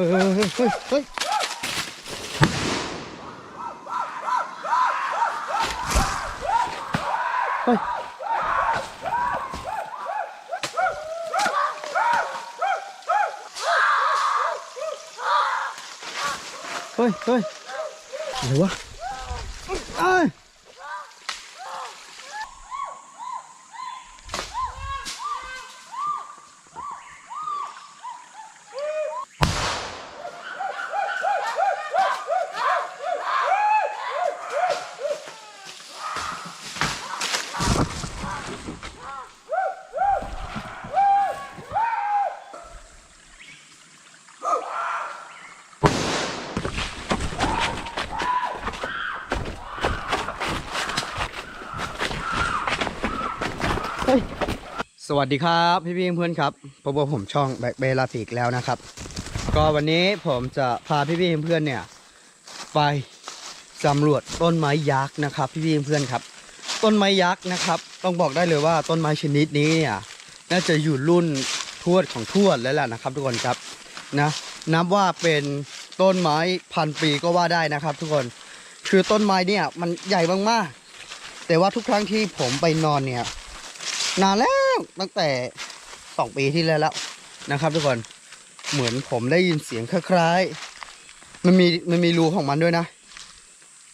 ฮ้ยเฮ้ยเฮ้ยเฮ้ยเฮ้ยเฮ้ยเฮ้ยเฮ้ยอะไรวะเอ้ย สวัสดีครับพี่พี่เพื่อนครับพบกับผมช่องแบกเบลาฟิกแล้วนะครับ ก็วันนี้ผมจะพาพี่พี่เพื่อนเนี่ยไปสำรวจต้นไม้ยักษ์นะครับ พี่พี่เพื่อนครับ ต้นไม้ยักษ์นะครับ ต้องบอกได้เลยว่าต้นไม้ชนิดนี้เนี่ยน่าจะอยู่รุ่นทวดของทวดแล้วแหละนะครับทุกคนครับนะนับว่าเป็นต้นไม้พันปีก็ว่าได้นะครับ ทุกคนคือต้นไม้เนี่ยมันใหญ่มากๆแต่ว่าทุกครั้งที่ผมไปนอนเนี่ยนานแล้ว ตั้งแต่สองปีที่แล้วแล้วนะครับทุกคนเหมือนผมได้ยินเสียงคล้ายๆ มันมีมันมีรูของมันด้วยนะ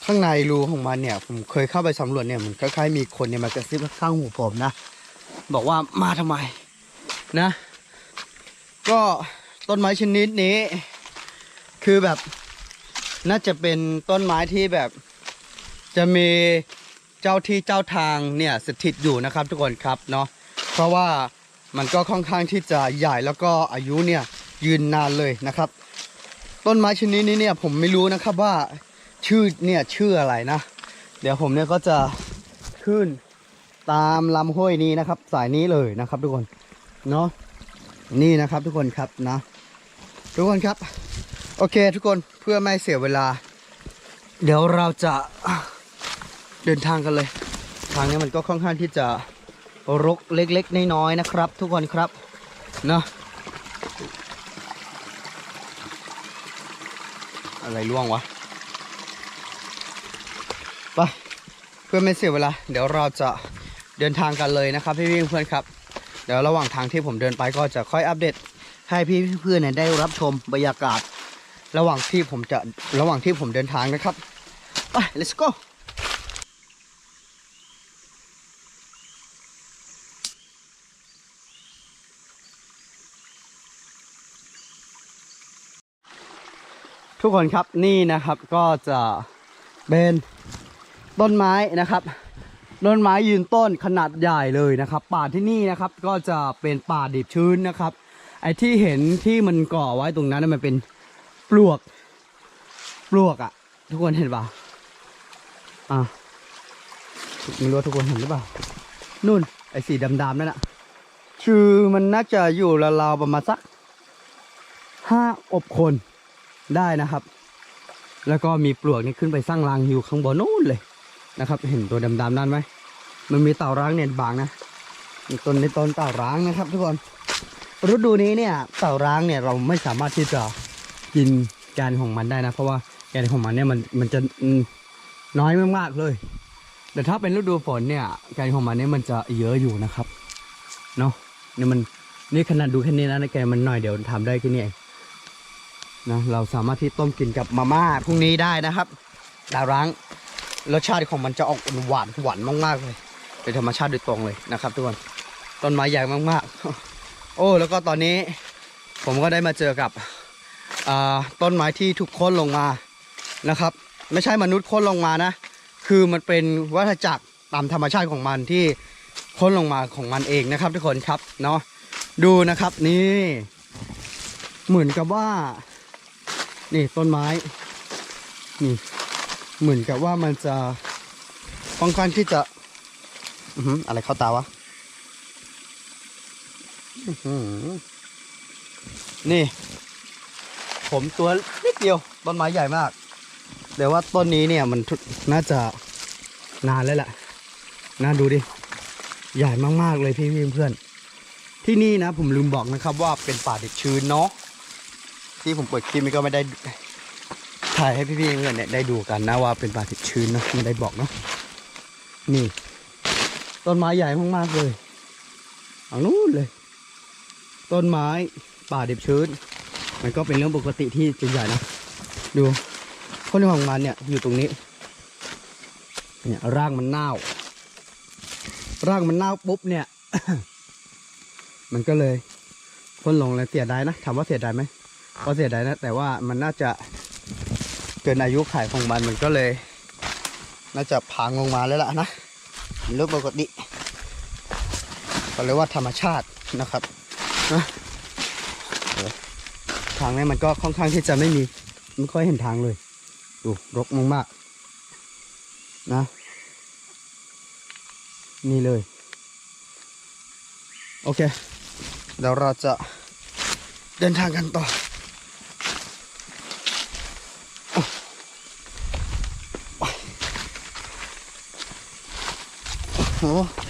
ข้างในรูของมันเนี่ย ผมเคยเข้าไปสำรวจเนี่ยมันคล้ายๆมีคนเนี่ยมากระซิบข้างหูผมนะ บอกว่ามาทำไมนะ ก็ต้นไม้ชนิดนี้ คือแบบน่าจะเป็นต้นไม้ที่แบบจะมีเจ้าที่เจ้าทางเนี่ยสถิตอยู่นะครับทุกคนครับเนาะ เพราะว่ามันก็ค่อนข้างที่จะใหญ่แล้วก็อายุเนี่ยยืนนานเลยนะครับ ต้นไม้ชนิดนี้เนี่ยผมไม่รู้นะครับว่าชื่อเนี่ยชื่ออะไรนะ เดี๋ยวผมเนี่ยก็จะขึ้นตามลำห้วยนี้นะครับ สายนี้เลยนะครับ ทุกคนเนาะนี่นะครับทุกคนครับนะ ทุกคนครับ โอเค ทุกคนเพื่อไม่เสียเวลา เดี๋ยวเราจะเดินทางกันเลย ทางนี้มันก็ค่อนข้างที่จะ รกเล็กๆน้อยๆนะครับ ทุกคนครับเนาะอะไรล่วงวะไปเพื่อไม่เสียเวลา เดี๋ยวเราจะเดินทางกันเลยนะครับ พี่ๆเพื่อนครับ เดี๋ยวระหว่างทางที่ผมเดินไปก็จะค่อยอัปเดตให้พี่เพื่อนๆเนี่ยได้รับชมบรรยากาศ ระหว่างที่ผมจะระหว่างที่ผมเดินทางนะครับไป let's go ทุกคนครับนี่นะครับก็จะเป็นต้นไม้นะครับต้นไม้ยืนต้นขนาดใหญ่เลยนะครับ ป่าที่นี่นะครับก็จะเป็นป่าดิบชื้นนะครับ ไอ้ที่เห็นที่มันก่อไว้ตรงนั้นมันเป็นปลวกปลวกอะทุกคนเห็นเปล่าอะไม่รู้ว่าทุกคนเห็นหรือเปล่านู่นไอ้สีดำๆนั่นอะชื่อมันน่าจะอยู่ราวๆประมาณสักห้าอบคน ได้นะครับ แล้วก็มีปลวกนี่ขึ้นไปสร้างรังอยู่ข้างบนนู่นเลยนะครับ เห็นตัวดำๆนั่นไหมมันมีเต่าร้างเนี่ยบางนะมีต้นในต้นเต่าร้างนะครับทุกคนฤดูนี้เนี่ยเต่าร้างเนี่ยเราไม่สามารถที่จะกินแกนของมันได้นะ เพราะว่าแกนของมันเนี่ยมันมันจะน้อยมากๆเลย แต่ถ้าเป็นฤดูฝนเนี่ยแกนของมันเนี่ยมันจะเยอะอยู่นะครับเนาะนี่มันนี่ขนาดดูแค่นี้นะแกนมันหน่อยเดี๋ยวทำได้แค่นี้เอง นะเราสามารถที่ต้มกินกับมาม่าพรุ่งนี้ได้นะครับดาร้างรสชาติของมันจะออกหวานหวานมากๆเลยเป็นธรรมชาติโดยตรงเลยนะครับทุกคนต้นไม้ใหญ่มากๆ โอ้แล้วก็ตอนนี้ผมก็ได้มาเจอกับต้นไม้ที่ถูกโค่นลงมานะครับ ไม่ใช่มนุษย์โค่นลงมานะ คือมันเป็นวัฏจักรตามธรรมชาติของมันที่โค่นลงมาของมันเองนะครับ ทุกคนครับเนาะดูนะครับนี่ เหมือนกับว่า นี่ต้นไม้ นี่ เหมือนกับว่ามันจะค่อนข้างที่จะอืออะไรเข้าตาวะอือนี่ ผมตัวนิดเดียวต้นไม้ใหญ่มากแต่ว่าต้นนี้เนี่ยมันน่าจะนานแล้วแหละน่าดูดิ ใหญ่มากๆเลยพี่เพื่อน ที่นี่นะผมลืมบอกนะครับว่าเป็นป่าดิบชื้นเนาะ ที่ผมเปิดคลิปนี้ก็ไม่ได้ถ่ายให้พี่ๆเพื่อนเนี่ยได้ดูกันนะว่าเป็นป่าดิบชื้นเนาะไม่ได้บอกเนาะนี่ ต้นไม้ใหญ่มากๆเลยเอานู้นเลย ต้นไม้ป่าดิบชื้น มันก็เป็นเรื่องปกติที่จะใหญ่นะดูต้นของมันเนี่ยอยู่ตรงนี้เนี่ยรากมันเน่า ร่ากมันเน่าปุ๊บเนี่ย มันก็เลยพ้นลงแล้วเสียดายนะถามว่าเสียดายไหม ก็เสียดายนะ แต่ว่ามันน่าจะเกินอายุขัยของมันมันก็เลย น่าจะพังลงมาแล้วล่ะนะเรื่องปกติก็เรียกว่าธรรมชาตินะครับนะทางนี้มันก็ค่อนข้างที่จะไม่มีไม่ค่อยเห็นทางเลยดูรกมากๆนะนี่เลย โอเคเดี๋ยวเราจะเดินทางกันต่อ โ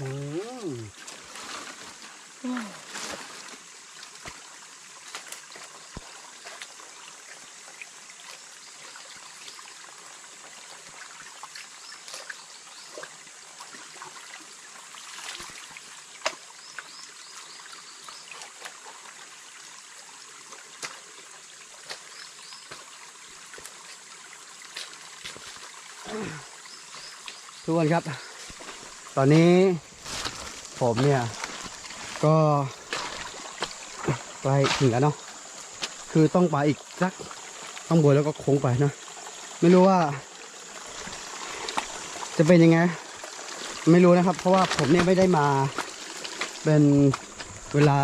ทุกคนครับ ตอนนี้ ผมเนี่ย ก็ใกล้ถึงแล้วเนาะคือต้องไปอีกสักต้องบนแล้วก็โค้งไปนะไม่รู้ว่า จะเป็นยังไง ไม่รู้นะครับ เพราะว่าผมเนี่ยไม่ได้มา เป็นเวลา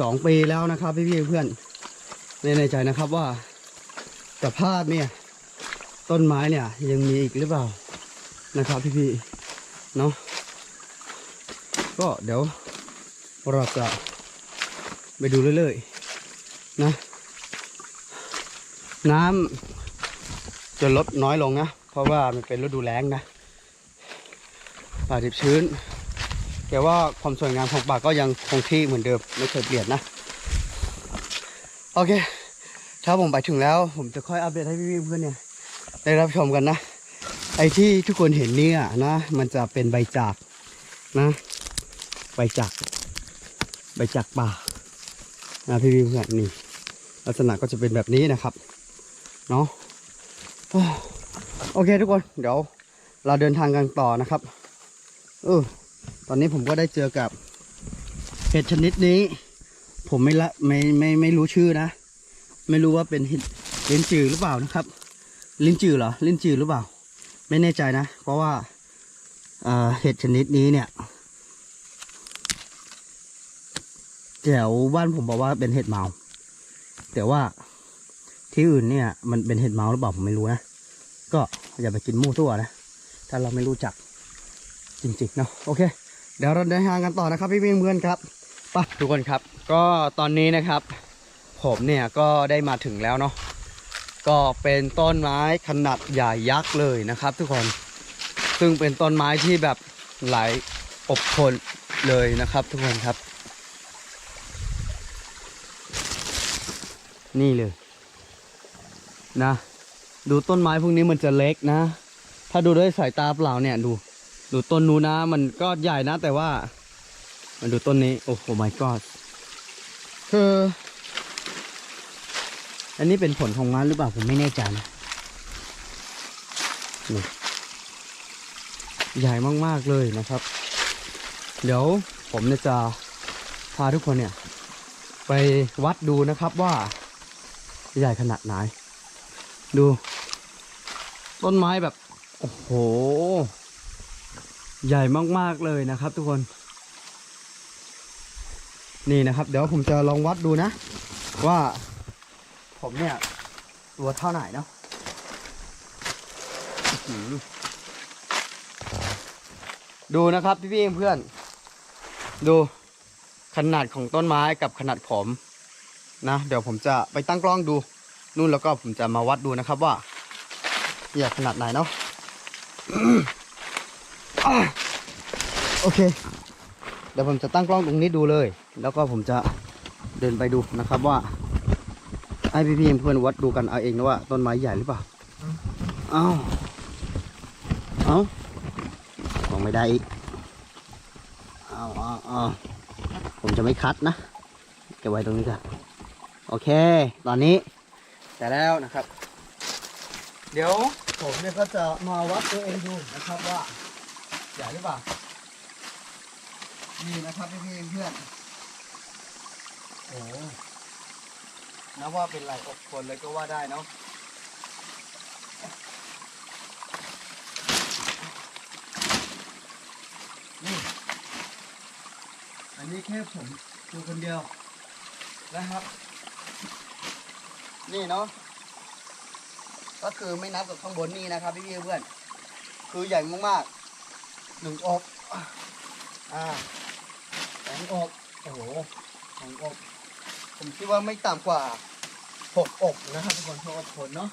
สองปีแล้วนะครับพี่ๆเพื่อนในในใจนะครับว่าสภาพเนี่ย ต้นไม้เนี่ย ยังมีอีกหรือเปล่านะครับพี่ๆเนาะ ก็เดี๋ยวเราจะไปดูเรื่อยๆนะ น้ำจะลดน้อยลงนะ เพราะว่ามันเป็นฤดูแล้งนะป่าดิบชื้น แต่ว่าความสวยงามของป่าก็ยังคงที่เหมือนเดิมไม่เคยเปลี่ยนนะ โอเค ถ้าผมไปถึงแล้ว ผมจะค่อยอัปเดตให้พี่ๆเพื่อนเนี่ย ได้รับชมกันนะ ไอ้ที่ทุกคนเห็นเนี่ยนะ มันจะเป็นใบจากนะ บจากใบจากป่านะพี่พี่เพื่อนนี่ลักษณะก็จะเป็นแบบนี้นะครับเนาะโอเคทุกคนเดี๋ยวเราเดินทางกันต่อนะครับเออตอนนี้ผมก็ได้เจอกับเห็ดชนิดนี้ ผมไม่ละไม่ไม่ไม่รู้ชื่อนะ ไม่รู้ว่าเป็นเห็ดลิ้นจือหรือเปล่านะครับ ลิ้นจือเหรอลิ้นจือหรือเปล่า ไม่แน่ใจนะ เพราะว่าเห็ดชนิดนี้เนี่ย แถวบ้านผมบอกว่าเป็นเห็ดเมา แต่ว่าที่อื่นเนี่ย มันเป็นเห็ดเมาหรือเปล่าผมไม่รู้นะ ก็อย่าไปกินมู่ทั่วนะ ถ้าเราไม่รู้จักจริงๆเนาะ โอเค เดี๋ยวเราเดินทางกันต่อนะครับพี่พี่เพื่อนครับไปทุกคนครับ ก็ตอนนี้นะครับ ผมเนี่ยก็ได้มาถึงแล้วเนาะ ก็เป็นต้นไม้ขนาดใหญ่ยักษ์เลยนะครับ ทุกคน ซึ่งเป็นต้นไม้ที่แบบหลายอบทนเลยนะครับ ทุกคนครับ นี่เลย นะ ดูต้นไม้พวกนี้มันจะเล็กนะ ถ้าดูด้วยสายตาเปล่าเนี่ยดู ดูต้นนู้นนะ มันก็ใหญ่นะ แต่ว่า มันดูต้นนี้ โอ้โห my god คืออันนี้เป็นผลของมันหรือเปล่าผมไม่แน่ใจนะใหญ่มากๆเลยนะครับ เดี๋ยวผมจะพาทุกคนเนี่ย ไปวัดดูนะครับว่า ใหญ่ขนาดไหน ดู ต้นไม้แบบ โอ้โห ใหญ่มากๆเลยนะครับทุกคน นี่นะครับ เดี๋ยวผมจะลองวัดดูนะ ว่า ผมเนี่ย ตัวเท่าไหร่เนาะดูนะครับพี่พี่ๆเพื่อน ดูขนาดของต้นไม้กับขนาดผม นะ เดี๋ยวผมจะไปตั้งกล้องดูนู่นแล้วก็ผมจะมาวัดดูนะครับว่าใหญ่ขนาดไหนเนาะโอเค เดี๋ยวผมจะตั้งกล้องตรงนี้ดูเลย แล้วก็ผมจะเดินไปดูนะครับว่าให้พี่เพื่อนวัดดูกันเอาเองนะว่าต้นไม้ใหญ่หรือเปล่าเอ้าเอ้ามองไม่ได้อีกเอาเอาเอาผมจะไม่คัดนะเก็บไว้ตรงนี้ก่อน โอเค ตอนนี้แต่แล้วนะครับ เดี๋ยวผมเนี่ยก็จะมาวัดตัวเองดูนะครับว่าใหญ่หรือเปล่า นี่นะครับพี่ๆเพื่อนโอ้นับว่าเป็นลายอบคนเลยก็ว่าได้เนาะนี่ อันนี้แค่ผมดูคนเดียวนะครับ นี่เนาะก็คือไม่นับกับข้างบนนี่นะครับพี่เพื่อนคือใหญ่มากๆหนึ่งอกอ่าสองอกโอ้โหสองอกผมคิดว่าไม่ต่ำกว่าหกอกนะครับทุกคนหกอกผลเนาะ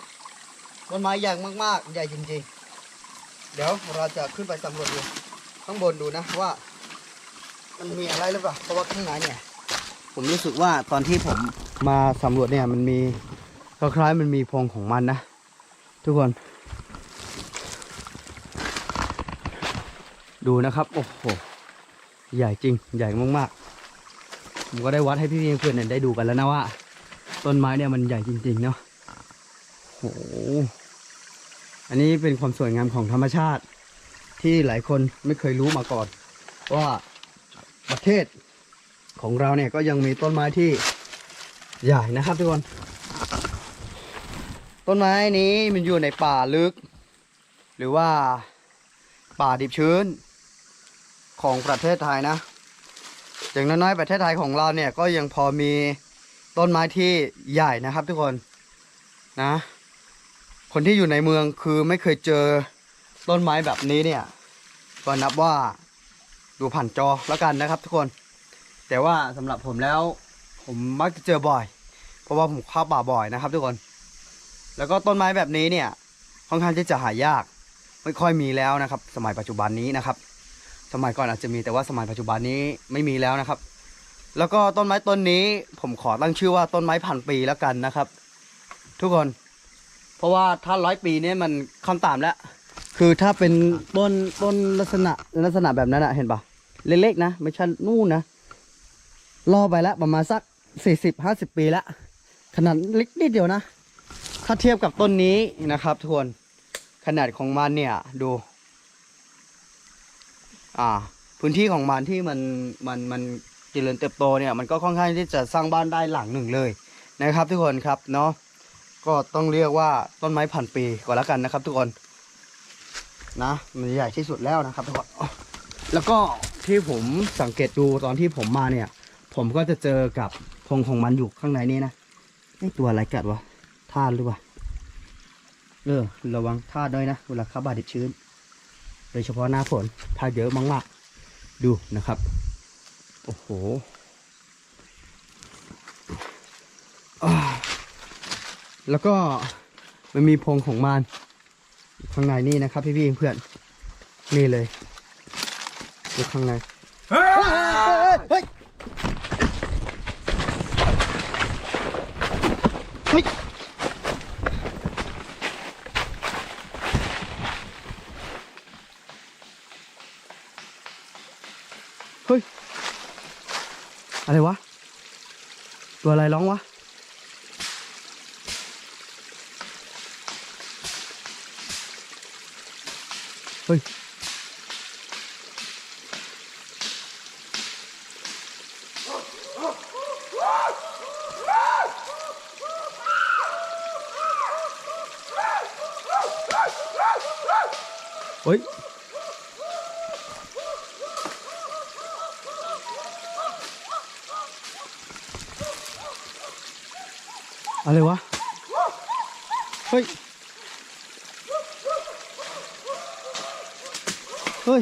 ต้นไม้ใหญ่มากๆ ใหญ่จริงๆ เดี๋ยวเราจะขึ้นไปสำรวจดูข้างบนดูนะว่า มันมีอะไรหรือเปล่าเพราะว่าข้างในเนี่ย ผมรู้สึกว่าตอนที่ผมมาสำรวจเนี่ยมันมี คล้ายๆมันมีพงของมันนะ ทุกคน ดูนะครับ โอ้โห ใหญ่จริง ใหญ่มากๆ ผมก็ได้วัดให้พี่ๆเพื่อนๆเนี่ยได้ดูกันแล้วนะว่า ต้นไม้เนี่ยมันใหญ่จริง ๆ เนาะโห อันนี้เป็นความสวยงามของธรรมชาติ ที่หลายคนไม่เคยรู้มาก่อน ว่าประเทศของเราเนี่ยก็ยังมีต้นไม้ที่ใหญ่นะครับทุกคน ต้นไม้นี้มันอยู่ในป่าลึก หรือว่าป่าดิบชื้นของประเทศไทยนะ อย่างน้อยๆประเทศไทยของเราเนี่ยก็ยังพอมีต้นไม้ที่ใหญ่นะครับทุกคนนะ คนที่อยู่ในเมืองคือไม่เคยเจอต้นไม้แบบนี้เนี่ยก็นับว่าดูผ่านจอแล้วกันนะครับ ทุกคน แต่ว่าสำหรับผมแล้ว ผมมักจะเจอบ่อย เพราะว่าผมเข้าป่าบ่อยนะครับ ทุกคน แล้วก็ต้นไม้แบบนี้เนี่ยค่อนข้างที่จะหายาก ไม่ค่อยมีแล้วนะครับ สมัยปัจจุบันนี้นะครับ สมัยก่อนอาจจะมีแต่ว่าสมัยปัจจุบันนี้ไม่มีแล้วนะครับ แล้วก็ต้นไม้ต้นนี้ ผมขอตั้งชื่อว่าต้นไม้พันปีแล้วกันนะครับ ทุกคน เพราะว่าถ้าร้อยปีเนี่ยมันค่อนต่ำแล้ว คือถ้าเป็นต้นต้นลักษณะลักษณะแบบนั้นอะเห็นปะเล็กๆนะ ไม่ใช่นู่นนะล่อไปแล้วประมาณสักสี่สิบห้าสิบปีแล้วขนาดเล็กนิดเดียวนะ ถ้าเทียบกับต้นนี้นะครับทุกคนขนาดของมันเนี่ยดู อ่า พื้นที่ของมันที่มันมันมันเจริญเติบโตเนี่ย มันก็ค่อนข้างที่จะสร้างบ้านได้หลังหนึ่งเลยนะครับ ทุกคนครับเนาะก็ต้องเรียกว่าต้นไม้พันปีก็แล้วกันนะครับ ทุกคนนะมันใหญ่ที่สุดแล้วนะครับทุกคนแล้วก็ที่ผมสังเกตดูตอนที่ผมมาเนี่ย ผมก็จะเจอกับพงของมันอยู่ข้างในนี่นะไอตัวอะไรกัดวะาดหรือเปล่าเออระวังทาดด้วยนะเวลาข้าบาดเจ็บชื้น โดยเฉพาะหน้าฝนทาเยอะมากๆดูนะครับ โอ้โหแล้วก็มันมีพงของมันข้างในนี่นะครับ พี่ๆเพื่อนนี่เลยอยู่ข้างในเฮ้ย เฮ้ย อะไรวะ ตัวอะไรร้องวะ เฮ้ย เฮ้ย อะไรวะ เฮ้ย เฮ้ย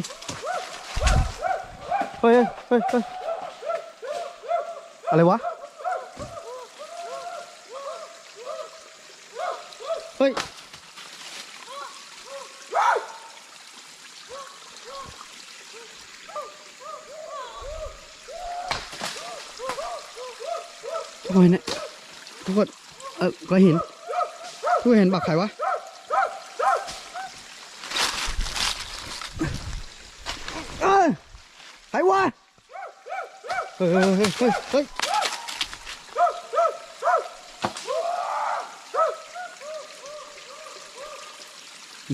เฮ้ยเฮ้ยอะไรวะ เฮ้ย ทุกคนเนี่ยทุกคนเออก็เห็นทุกคนเห็นบักใครวะเอ้ยใครวะ เฮ้ยเฮ้ยเฮ้ยเฮ้ยเฮ้ย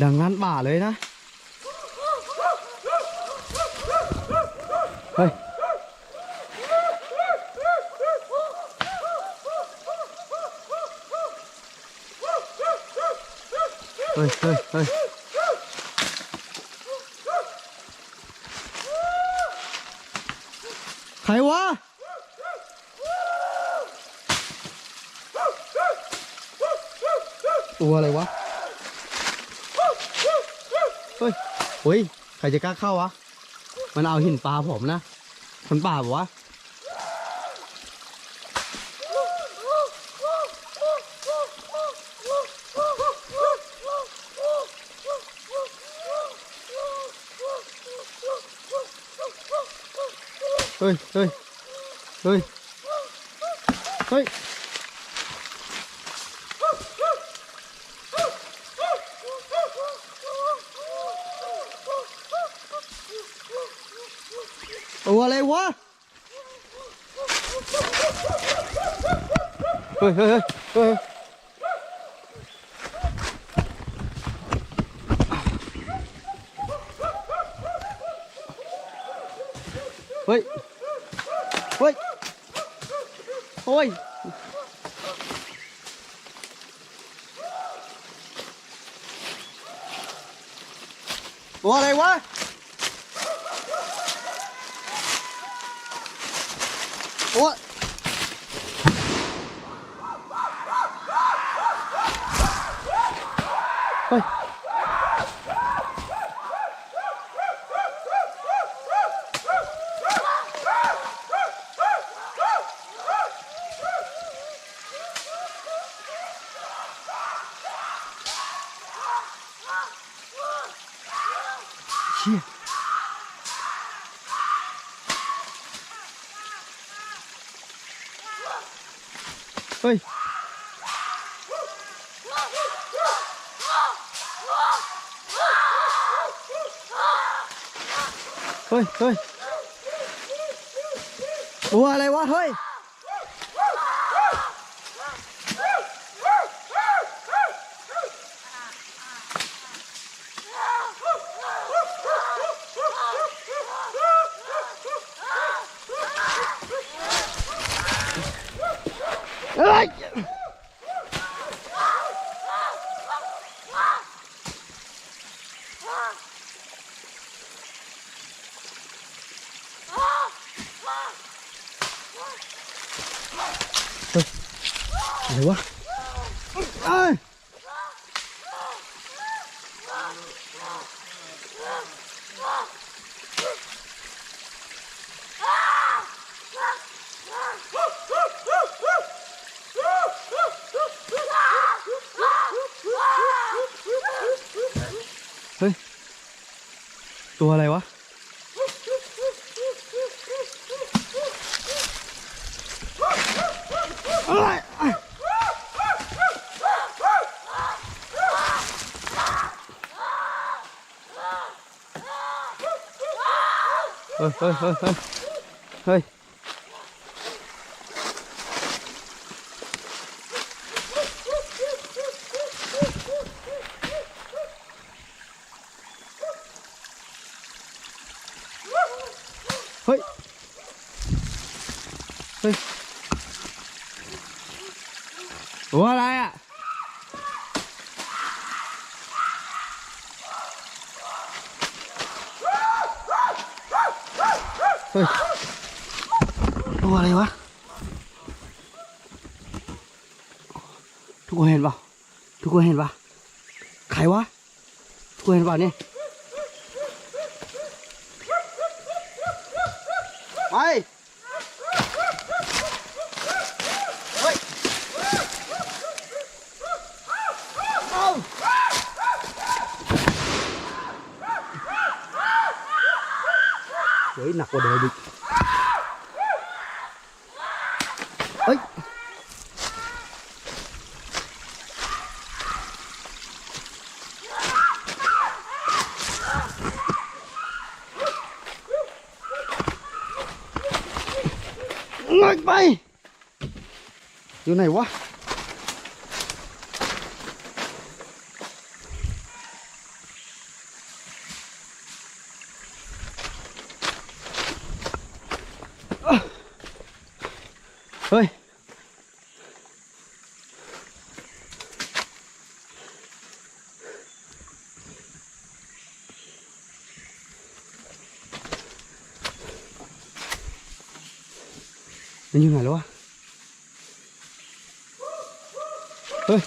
ดังนั้นป่าเลยนะ เฮ้ย เฮ้ยเฮ้ยเฮ้ย ใครวะตัวอะไรวะ เฮ้ย เฮ้ย ใครจะกล้าเข้าวะ มันเอาหินปลาผมนะ คนป่าบอกวะ เฮ้ยเฮ้ยเฮ้ยเฮ้ย ตัวอะไรวะ เฮ้ยเฮ้ยเฮ้ยเฮ้ยเฮ้ย เฮ้ย โอ้ย ตัวอะไรวะ โอ้ยเฮ้ย เชี่ยเฮ้ย เฮ้ยเฮ้ยตัวอะไรวะเฮ้ย เฮ้ย เอะไรวะเอ้ยเฮ้ย ตัวอะไรวะ อะไรเฮ้ยเฮ้ยเฮ้ยเฮ้ยเฮ้ยเฮ้ย เฮ้ย ตัวอะไรอะ เฮ้ยตัวอะไรวะ ทุกคนเห็นปะทุกคนเห็นปะใครวะ ทุกคนเห็นปะเนี่ยไป เฮ้ย เอา เฮ้ยหนักกว่า เดิมอีกเฮ้ย เงยไป อยู่ไหนวะ เฮ้ย มันอยู่ไหนแล้ววะ เฮ้ย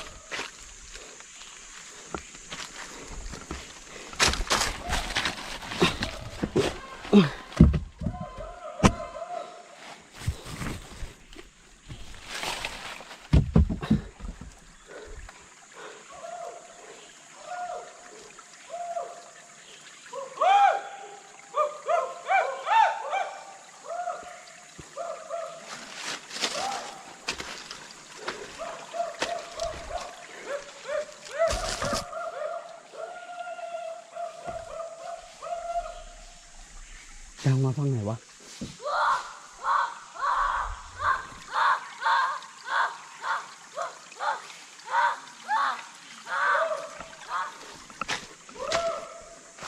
ดังมาฝั่งไหนวะ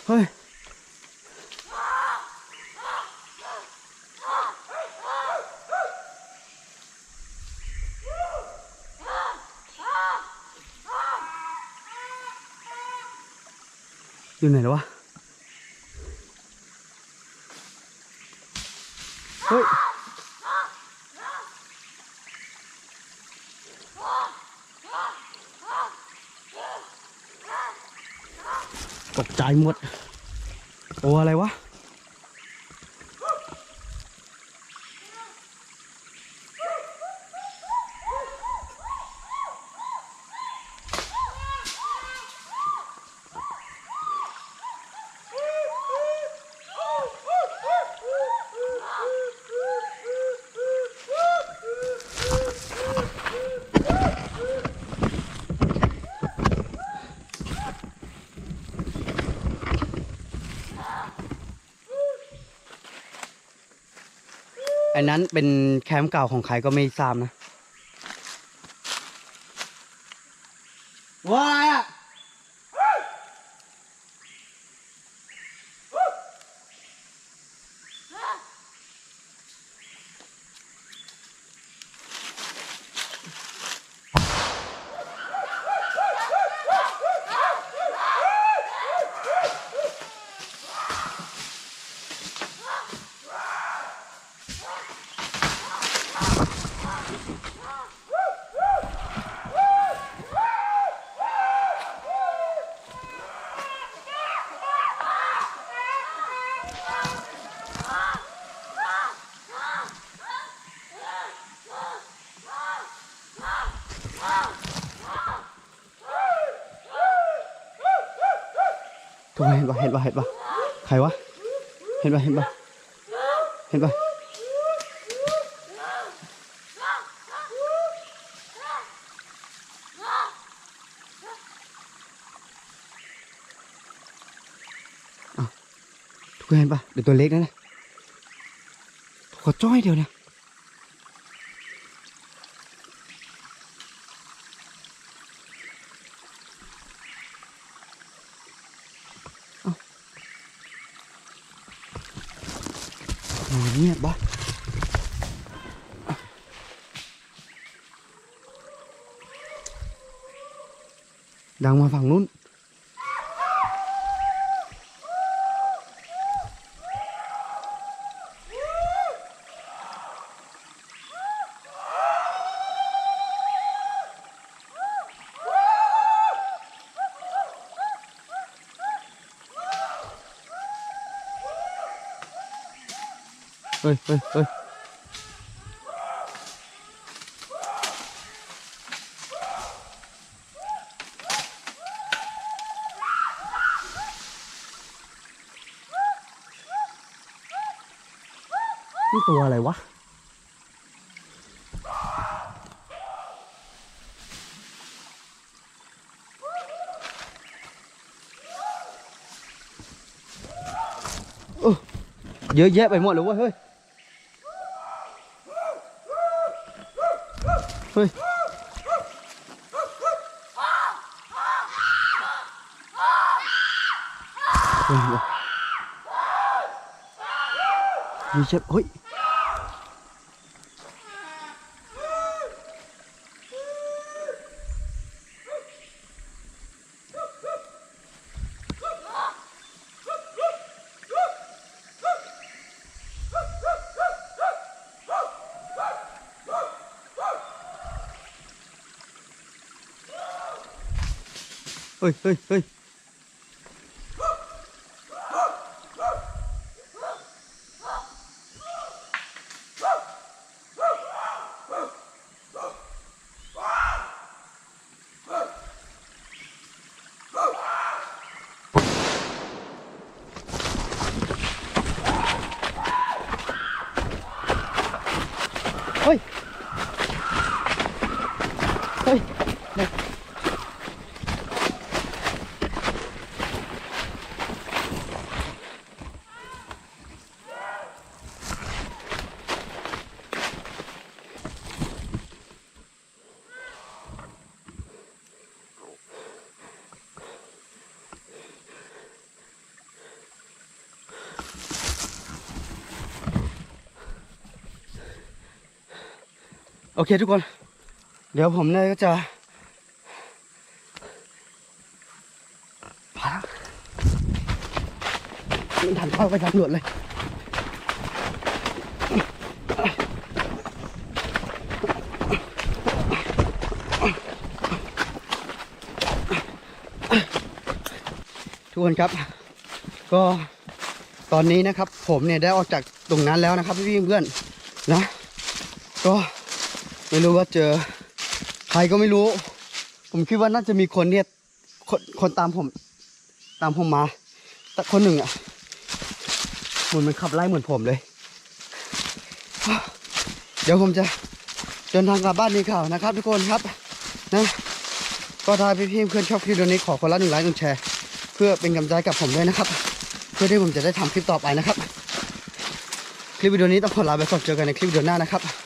เฮ้ยอยู่ไหนแล้ววะ ตกใจหมด โอ้อะไรวะ นั้นเป็นแคมป์เก่าของใครก็ไม่ทราบนะว่าอะไรอะ เทุกคน เห็นปะเห็นปะเห็นปะใครวะ เห็นปะเห็นปะเห็นปะทุกคนเห็นปะเดี๋ยวตัวเล็กนั่นนะขอจ้อยเดียวเนี่ย เงียบปะดังมาฝั่งนู้น เฮ้ยเฮ้ยเฮ้ยนี่ตัวอะ ไรวะโอ้ เยอะแยะไปหมดเลยเว้ยเฮ้ย เฮ้ย เฮ้ย โอเคทุกคน เดี๋ยวผมเนี่ยก็จะพาไม่ทันเข้าไปทางด่วนเลยทุกคนครับ ก็ตอนนี้นะครับ ผมเนี่ยได้ออกจากตรงนั้นแล้วนะครับพี่เพื่อนนะ ก็ ไม่รู้ว่าเจอ ใครก็ไม่รู้ ผมคิดว่าน่าจะมีคนเนี่ยคนคนตามผม ตามผมมา แต่คนหนึ่งอะเหมือนมันขับไล่เหมือนผมเลย เดี๋ยวผมจะเดินทางกลับบ้านนี้ข่าวนะครับ ทุกคนครับนะก็ถ้าพี่ๆเพื่อนชอบคลิปนี้ขอคนละหนึ่งไลค์หนึ่งแชร์ เพื่อเป็นกำลังใจกับผมด้วยนะครับ เพื่อที่ผมจะได้ทำคลิปต่อไปนะครับ คลิปวิดีโอนี้ต้องขอลาไปก่อนเจอกันในคลิปวิดีโอหน้านะครับ